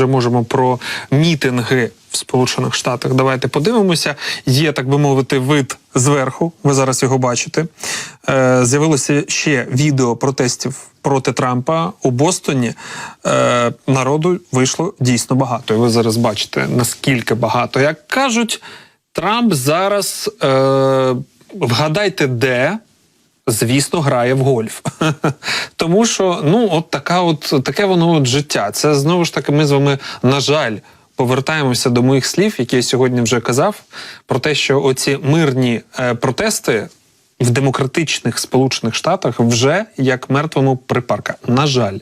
вже можемо про мітинги в Сполучених Штатах. Давайте подивимося. Є, так би мовити, вид зверху. Ви зараз його бачите. Е, З'явилося ще відео протестів проти Трампа у Бостоні. Е, народу вийшло дійсно багато. І ви зараз бачите, наскільки багато. Як кажуть, Трамп зараз е, вгадайте, де звісно, грає в гольф. Тому що ну, от така, от таке воно от життя. Це знову ж таки, ми з вами, на жаль, повертаємося до моїх слів, які я сьогодні вже казав, про те, що оці мирні е, протести в демократичних Сполучених Штатах вже як мертвому припарка. На жаль.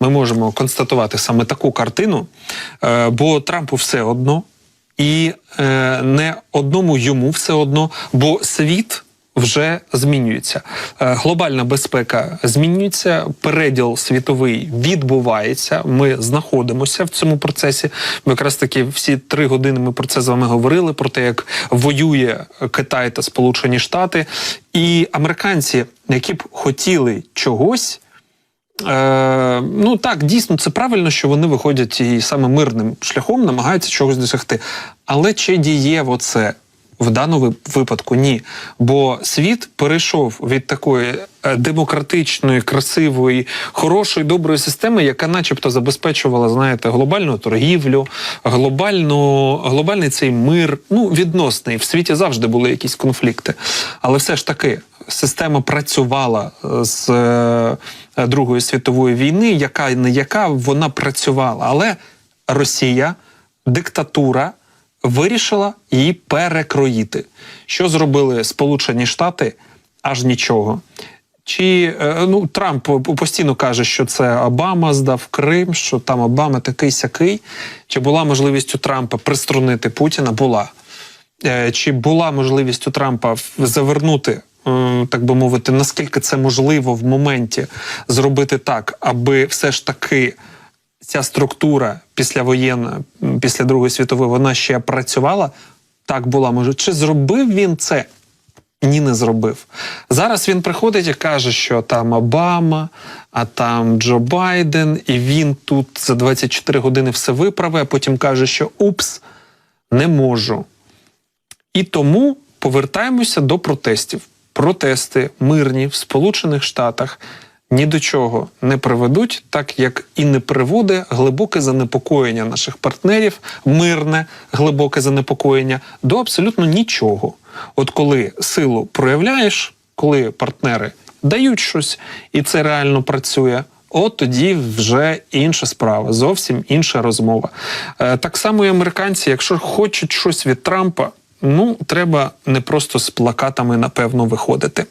Ми можемо констатувати саме таку картину, е, бо Трампу все одно, і е, не одному йому все одно, бо світ вже змінюється. Е, Глобальна безпека змінюється, переділ світовий відбувається. Ми знаходимося в цьому процесі. Ми якраз таки всі три години ми про це з вами говорили: про те, як воює Китай та Сполучені Штати, і американці, які б хотіли чогось. Е, ну так, дійсно, це правильно, що вони виходять і саме мирним шляхом намагаються чогось досягти. Але чи дієво це в даному випадку ні. Бо світ перейшов від такої е, демократичної, красивої, хорошої, доброї системи, яка, начебто, забезпечувала, знаєте, глобальну торгівлю, глобальну, глобальний цей мир, ну відносний. В світі завжди були якісь конфлікти. Але все ж таки. Система працювала з е, Другої світової війни, яка не яка вона працювала, але Росія, диктатура вирішила її перекроїти. Що зробили Сполучені Штати? Аж нічого. Чи е, ну Трамп постійно каже, що це Обама здав Крим, що там Обама такий сякий? Чи була можливість у Трампа приструнити Путіна? Була. Е, Чи була можливість у Трампа завернути, так би мовити, наскільки це можливо в моменті зробити так, аби все ж таки ця структура післявоєнна, після Другої світової, вона ще працювала? Так була може. Чи зробив він це? Ні, не зробив. Зараз він приходить і каже, що там Обама, а там Джо Байден, і він тут за 24 години все виправить, а потім каже, що упс, не можу. І тому повертаємося до протестів. Протести мирні в Сполучених Штатах ні до чого не приведуть, так як і не приводить глибоке занепокоєння наших партнерів, мирне глибоке занепокоєння до абсолютно нічого. От коли силу проявляєш, коли партнери дають щось, і це реально працює. От тоді вже інша справа, зовсім інша розмова. Е, так само і американці, якщо хочуть щось від Трампа, ну треба не просто з плакатами напевно виходити.